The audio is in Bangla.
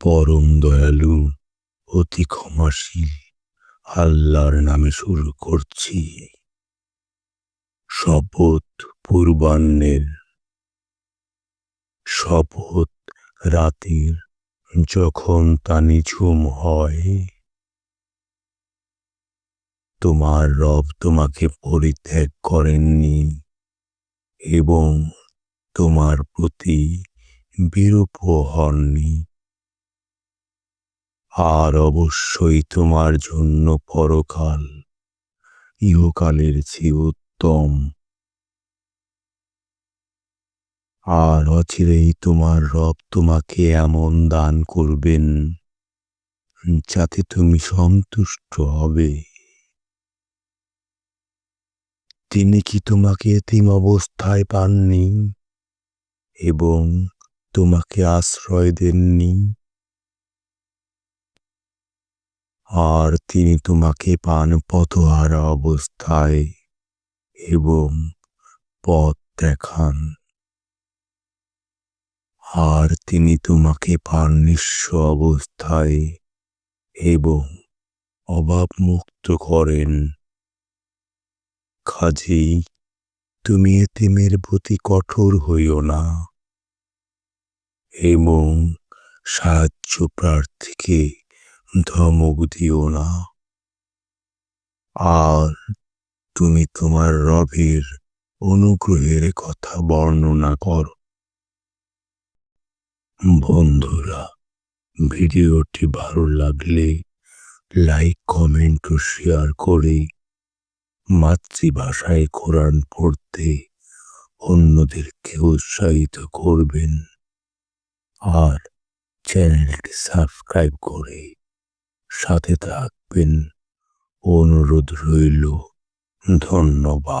পরম দয়ালু, অতি ক্ষমাশীল, আল্লাহর নামে শুরু করছি। শপথ পূর্বাহ্নের, শপথ রাতের যখন তা নিঝুম হয়, তোমার রব তোমাকে পরিত্যাগ করেননি এবং তোমার প্রতি বিরূপ হননি। আর অবশ্যই তোমার জন্য পরকাল, ইহকালের চেয়ে উত্তম। আর অচিরেই তোমার রব তোমাকে এমন দান করবেন, যাতে তুমি সন্তুষ্ট হবে। তিনি কি তোমাকে এতিম অবস্থায় পাননি এবং তোমাকে আশ্রয় দেননি? আর তিনি তোমাকে পান পথহারা অবস্থায় এবং পথ দেখান। আর তিনি তোমাকে পান নিঃস্ব অবস্থায় এবং অভাবমুক্ত করেন। কাজেই তুমি এতিমের প্রতি কঠোর হইও না এবং সাহায্য প্রার্থীকে ধমক দিও না। আর তুমি তোমার রবের অনুগ্রহের কথা বর্ণনা করো। বন্ধুরা, ভিডিওটি ভালো লাগলে লাইক, কমেন্ট ও শেয়ার করে মাতৃভাষায় কোরআন পড়তে অন্যদেরকে উৎসাহিত করবেন। আর চ্যানেলটি সাবস্ক্রাইব করে সাথে থাকবেন। অনুরোধ রইল। ধন্যবাদ।